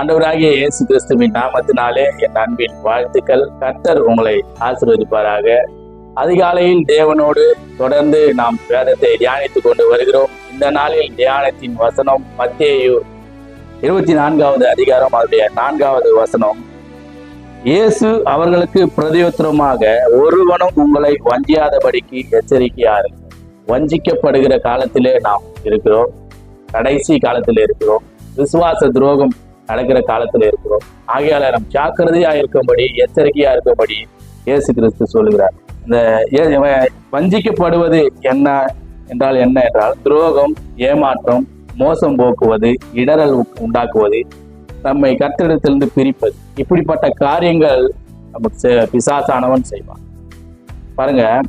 ஆண்டவராகிய இயேசு கிறிஸ்துவின் நாமத்தினாலே என் அன்பின் வாழ்த்துக்கள். கர்த்தர் உங்களை ஆசிர்வதிப்பாராக. அதிகாலையில் தேவனோடு தொடர்ந்து நாம் வேதத்தை தியானித்துக் கொண்டு வருகிறோம். இந்த நாளில் தியானத்தின் வசனம் மத்தேயு இருபத்தி நான்காவது அதிகாரம் அதனுடைய நான்காவது வசனம். இயேசு அவர்களுக்கு பிரதியுத்தரமாக ஒருவனும் உங்களை வஞ்சியாதபடிக்கு எச்சரிக்கையாரு. வஞ்சிக்கப்படுகிற காலத்திலே நாம் இருக்கிறோம். கடைசி காலத்தில் இருக்கிறோம். விசுவாச துரோகம் நடக்கிற காலத்தில் இருக்கிறோம். ஆகையால நம் ஜாக்கிரதையா இருக்கும்படி எச்சரிக்கையா இருக்கும்படி இயேசு கிறிஸ்து சொல்லுகிறார். இந்த வஞ்சிக்கப்படுவது என்ன என்றால் என்ன என்றால் துரோகம் ஏமாற்றம் மோசம் போக்குவது இடரல் உண்டாக்குவது நம்மை கத்திடத்திலிருந்து பிரிப்பது. இப்படிப்பட்ட காரியங்கள் நமக்கு செ- பிசாசானவன் செய்வான். பாருங்க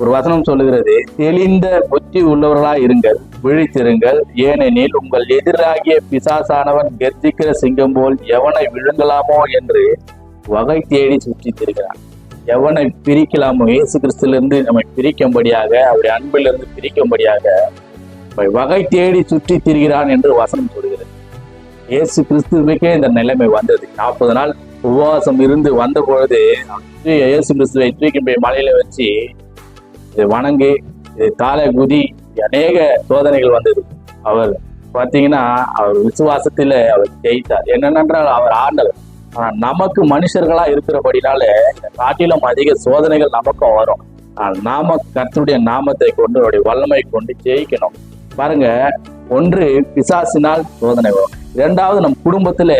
ஒரு வசனம் சொல்லுகிறது தெளிந்த புத்தி உள்ளவர்களா இருங்கள் விழித்திருங்கள். ஏனெனில் உங்கள் எதிராகிய பிசாசானவன் கர்ஜிக்கிற சிங்கம் போல் எவனை விழுங்கலாமோ என்று வகை தேடி சுற்றித்திருக்கிறான் எவனை பிரிக்கலாமோ? இயேசு கிறிஸ்திலிருந்து நம்மை பிரிக்கும்படியாக அவருடைய அன்பிலிருந்து பிரிக்கும்படியாக வகை தேடி சுற்றி திரிகிறான் என்று வசனம் சொல்கிறது இயேசு கிறிஸ்துவுக்கே இந்த நிலைமை வந்தது. நாற்பது நாள் உபவாசம் இருந்து வந்த பொழுது இயேசு கிறிஸ்துவை தூக்கி போய் மலையில வச்சு வணங்கு காலை குதி அநேக சோதனைகள் வந்தது. அவர் பார்த்தீங்கன்னா அவர் விசுவாசத்தில் அவர் ஜெயித்தார். என்னென்றால் அவர் ஆண்டவர். ஆனால் நமக்கு மனுஷர்களா இருக்கிறபடினால இந்த காட்டிலும் அதிக சோதனைகள் நமக்கும் வரும். ஆனால் நாம கர்த்தருடைய நாமத்தை கொண்டு அவருடைய வல்லமை கொண்டு ஜெயிக்கணும். பாருங்க ஒன்று பிசாசினால் சோதனை வரும். இரண்டாவது நம் குடும்பத்திலே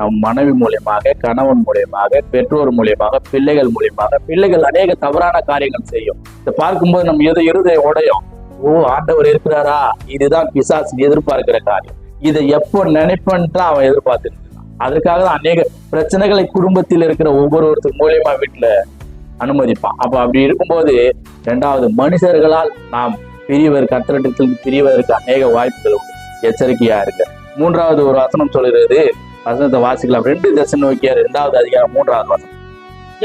நம் மனைவி மூலியமாக கணவன் மூலியமாக பெற்றோர் மூலியமாக பிள்ளைகள் மூலியமாக பிள்ளைகள் அநேக தவறான காரியங்கள் செய்யும். இதை பார்க்கும்போது நம்ம எது இருதய உடையும்? ஓ ஆண்டவர் இருக்கிறாரா? இதுதான் பிசாசு எதிர்பார்க்கிற காரியம். இதை எப்போ நினைப்பேன்னு தான் அவன் எதிர்பார்த்துட்டு அதற்காக அதுக்காக தான் அநேக பிரச்சனைகளை குடும்பத்தில் இருக்கிற ஒவ்வொருத்தர் மூலியமா வீட்டுல அனுமதிப்பான். அப்ப அப்படி இருக்கும்போது இரண்டாவது மனுஷர்களால் நாம் பிரிவர் கத்திரத்தில் பிரிவதற்கு அநேக வாய்ப்புகள் உண்டு. எச்சரிக்கையா இருக்கு மூன்றாவது ஒரு வசனம் சொல்கிறது வசனத்தை வாசிக்கலாம். ரெண்டு தசை நோக்கிய இரண்டாவது அதிகாரம் மூன்றாவது வசனம்.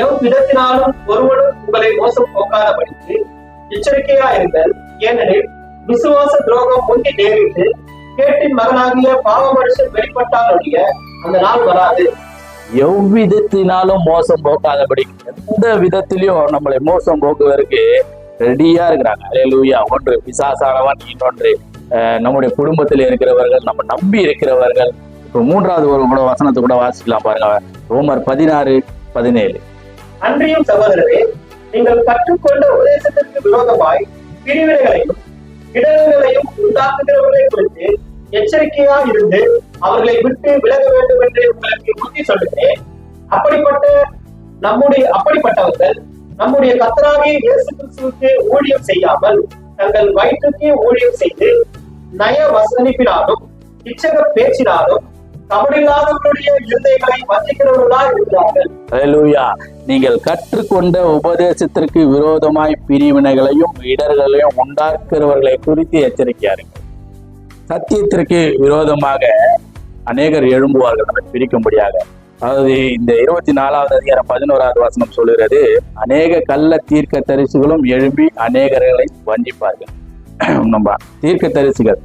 எவ் விதத்தினாலும் ஒருவனும் உங்களை மோசம் போக்காதபடிக்கு எச்சரிக்கையா இருங்கள் ஏனெனில் விசுவாச துரோகம் முந்தி நேரிட்டு கேட்டின் மகனாகிய பாவ மனுஷன் வெளிப்பட்டால் ஒழிய அந்த நாள் வராது. எவ்விதத்தினாலும் மோசம் போக்காதபடி எந்த விதத்திலையும் நம்மளை மோசம் போக்குவதற்கு ரெடியா இருக்கிறாங்க. அலையலூயா ஒன்று பிசாசானவன் இன்னொன்று நம்முடைய குடும்பத்தில் இருக்கிறவர்கள் நம்ம நம்பி இருக்கிறவர்கள். மூன்றாவது ஒரு கூட வசனத்தை கூட வாசிக்கலாம் பாருங்க. ரோமர் பதினாறு பதினேழு. அன்றையும் சகோதரரே நீங்கள் கற்றுக்கொண்ட உபதேசத்திற்கு விரோதமாய் பிரிவினைகளையும் இடர்களையும் உண்டாக்குகிறவர்களை குறித்து எச்சரிக்கையா இருந்து அவர்களை விட்டு விலக வேண்டும் என்று உங்களுக்கு புத்தி சொல்லுகிறேன். அப்படிப்பட்ட நம்முடைய அப்படிப்பட்டவர்கள் நம்முடைய கத்தராகிய இயேசு கிறிஸ்துவுக்கு ஊழியம் செய்யாமல் தங்கள் வயிற்றுக்கே ஊழியம் செய்து நய வசனிப்பினாலும் இச்சக பேச்சினாலும் நீங்கள் கற்றுக்கொண்ட உபதேசத்திற்கு விரோதமாய் பிரிவினைகளையும் இடர்களையும் உண்டாக்குறவர்களை குறித்து எச்சரிக்கையாருங்கள். சத்தியத்திற்கு விரோதமாக அநேகர் எழும்புவார்கள் நம்மை பிரிக்கும்படியாக அதாவது இந்த இருபத்தி நாலாவது அதிகாரம் பதினோராவது வாசனம் சொல்லுகிறது அநேக கள்ள தீர்க்க தரிசுகளும் எழும்பி அநேகர்களை வஞ்சிப்பார்கள். நம்ம தீர்க்க தரிசுகள்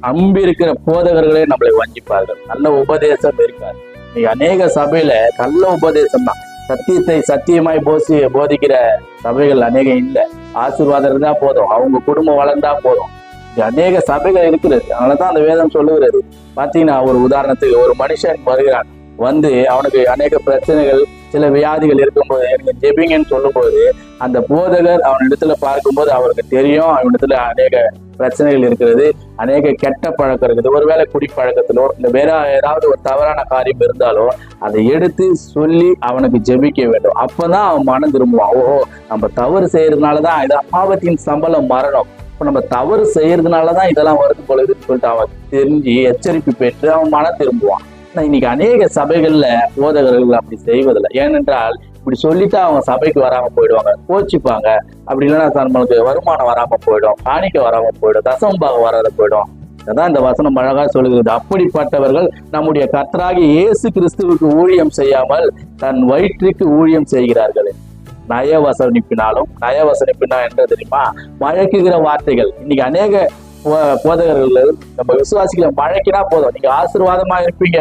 அம்பி இருக்கிற போதகர்களே நம்மளை வஞ்சிப்பார்கள். நல்ல உபதேசம் இருக்காது. இன்னைக்கு அநேக சபையில நல்ல உபதேசம் தான். சத்தியத்தை சத்தியமாய் போசி போதிக்கிற சபைகள் அநேகம் இல்லை. ஆசீர்வாதம் இருந்தா போதும். அவங்க குடும்பம் வளர்ந்தா போதும். அநேக சபைகள் இருக்கிறது. அதனாலதான் அந்த வேதம் சொல்லுகிறது. பாத்தீங்கன்னா ஒரு உதாரணத்துக்கு ஒரு மனுஷன் வருகிறான். வந்து அவனுக்கு அநேக பிரச்சனைகள் சில வியாதிகள் இருக்கும்போது எனக்கு ஜெபிங்கன்னு சொல்லும்போது அந்த போதகர் அவன் இடத்துல பார்க்கும்போது அவருக்கு தெரியும். அவன் இடத்துல அநேக பிரச்சனைகள் இருக்கிறது. அநேக கெட்ட பழக்கம் இருக்குது ஒருவேளை குடிப்பழக்கத்திலோ இல்லை வேற ஏதாவது ஒரு தவறான காரியம் இருந்தாலோ அதை எடுத்து சொல்லி அவனுக்கு ஜெபிக்க வேண்டும். அப்பதான் அவன் மனம் திரும்புவான். ஓஹோ நம்ம தவறு செய்யறதுனாலதான் இது பாவத்தின் சம்பளம் மரணம். இப்போ நம்ம தவறு செய்யறதுனாலதான் இதெல்லாம் வருது பொழுதுன்னு சொல்லிட்டு அவன் தெரிஞ்சு எச்சரிப்பு பெற்று அவன் மனம் திரும்புவான். இன்னைக்கு அநேக சபைகள்ல போதகர்கள் அப்படி செய்வதில்லை. ஏனென்றால் இப்படி சொல்லிட்டு அவங்க சபைக்கு வராம போயிடுவாங்க. கோச்சிப்பாங்க. அப்படி இல்லைன்னா நம்மளுக்கு வருமானம் வராம போயிடும். காணிக்க வராம போயிடும். தசம்பாகம் வராத போயிடும். அதான் இந்த வசனம் அழகா சொல்லுகிறது. அப்படிப்பட்டவர்கள் நம்முடைய கத்தராகி இயேசு கிறிஸ்துவுக்கு ஊழியம் செய்யாமல் தன் வயிற்றுக்கு ஊழியம் செய்கிறார்கள். நயவசனிப்பினாலும் நயவசனிப்பினா என்ன தெரியுமா? மழக்குகிற வார்த்தைகள். இன்னைக்கு அநேக போதகர்கள் நம்ம விசுவாசிகளை மழைக்கினா போதும். நீங்க ஆசீர்வாதமா இருப்பீங்க.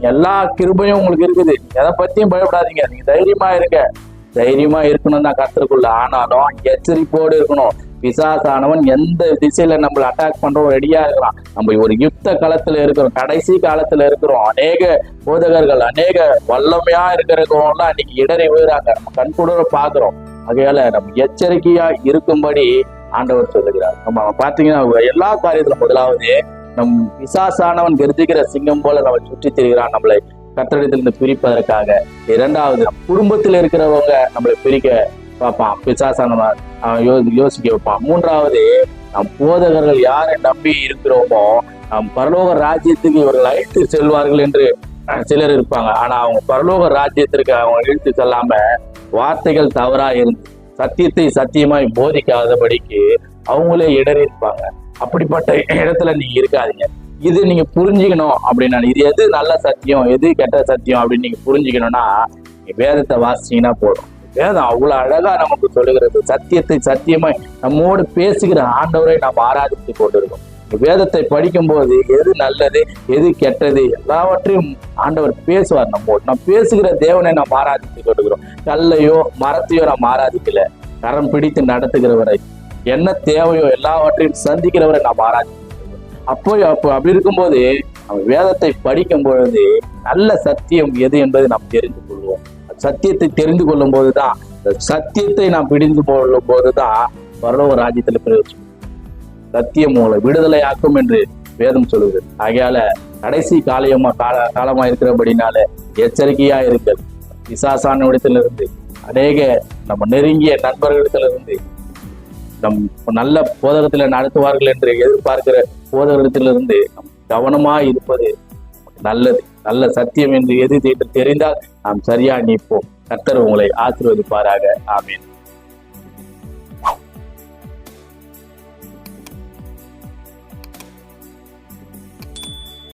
எல்லா கிருபையும் உங்களுக்கு இருக்குது. எதை பத்தியும் பயப்படாதீங்க. நீங்க தைரியமா இருங்க. தைரியமா இருக்கணும் தான் கத்துக்குள்ள ஆனாலும் எச்சரிப்போடு இருக்கணும். பிசாசானவன் எந்த திசையில நம்மளை அட்டாக் பண்றோம் ரெடியா இருக்கிறான் நம்ம ஒரு யுத்த காலத்துல இருக்கிறோம். கடைசி காலத்துல இருக்கிறோம். அநேக போதகர்கள் அநேக வல்லமையா இருக்கிறவங்க அன்னைக்கு இடறி விழுறாங்க. நம்ம கண்கூட பாக்குறோம் ஆகையால நம்ம எச்சரிக்கையா இருக்கும்படி ஆண்டவர் சொல்லுகிறார். நம்ம பாத்தீங்கன்னா எல்லா காரியத்திலும் முதலாவது நம் பிசாசானவன் கருதுகிற சிங்கம் போல நம்ம சுற்றி திரிகிறான். நம்மளை கட்டடத்திலிருந்து பிரிப்பதற்காக. இரண்டாவது குடும்பத்தில் இருக்கிறவங்க நம்மளை பிரிக்க பார்ப்பான். பிசாசானவன் அவன் யோ யோசிக்க வைப்பான். மூன்றாவது நம் போதகர்கள் யாரை நம்பி இருக்கிறோமோ நம் பரலோக ராஜ்யத்துக்கு இவர்கள் அழைத்து செல்வார்கள் என்று சிலர் இருப்பாங்க. ஆனா அவங்க பரலோக ராஜ்யத்திற்கு அவங்க இழுத்து செல்லாம வார்த்தைகள் தவறா இருந்து சத்தியத்தை சத்தியமாய் போதிக்காதபடிக்கு அவங்களே இடறி இருப்பாங்க அப்படிப்பட்ட இடத்துல நீங்க இருக்காதீங்க. இது நீங்க புரிஞ்சுக்கணும் அப்படின்னா இது எது நல்ல சத்தியம் எது கெட்ட சத்தியம் அப்படின்னு நீங்க புரிஞ்சுக்கணும்னா வேதத்தை வாசிச்சீங்கன்னா போதும். வேதம் அவ்வளவு அழகா நமக்கு சொல்லுகிறது. சத்தியத்தை சத்தியமா நம்மோடு பேசுகிற ஆண்டவரை நாம் ஆராதித்து கொண்டிருக்கோம். இந்த வேதத்தை படிக்கும்போது எது நல்லது எது கெட்டது எல்லாவற்றையும் ஆண்டவர் பேசுவார் நம்மோடு. நம்ம பேசுகிற தேவனை நாம் ஆராதித்து கொண்டிருக்கிறோம் கல்லையோ மரத்தையோ நாம் ஆராதிக்கல. கரம் பிடித்து நடத்துகிறவரை என்ன தேவையோ எல்லாவற்றையும் சந்திக்கிறவரை நாம் ஆராதித்து அப்போ அப்போ அப்படி இருக்கும்போது நம்ம வேதத்தை படிக்கும் பொழுது நல்ல சத்தியம் எது என்பதை நாம் தெரிந்து கொள்வோம். சத்தியத்தை தெரிந்து கொள்ளும் போதுதான் சத்தியத்தை நாம் பிடிந்து கொள்ளும் போதுதான் பரலோக ராஜ்யத்தில் பிரயோஜனம். சத்தியம் உங்களை விடுதலையாக்கும் என்று வேதம் சொல்லுது ஆகையால கடைசி காலியமா கால காலமா இருக்கிறபடினால எச்சரிக்கையா இருங்கள். விசாசான இடத்திலிருந்து அநேக நம்ம நெருங்கிய நண்பர்களிடத்திலிருந்து நம் நல்ல போதகத்துல நடத்துவார்கள் என்று எதிர்பார்க்கிற போதகத்திலிருந்து நம் கவனமா இருப்பது நல்லது. நல்ல சத்தியம் என்று எது என்று தெரிந்தால் நாம் சரியா நிற்போம். கர்த்தர் உங்களை ஆசீர்வதிப்பாராக. ஆமீன்.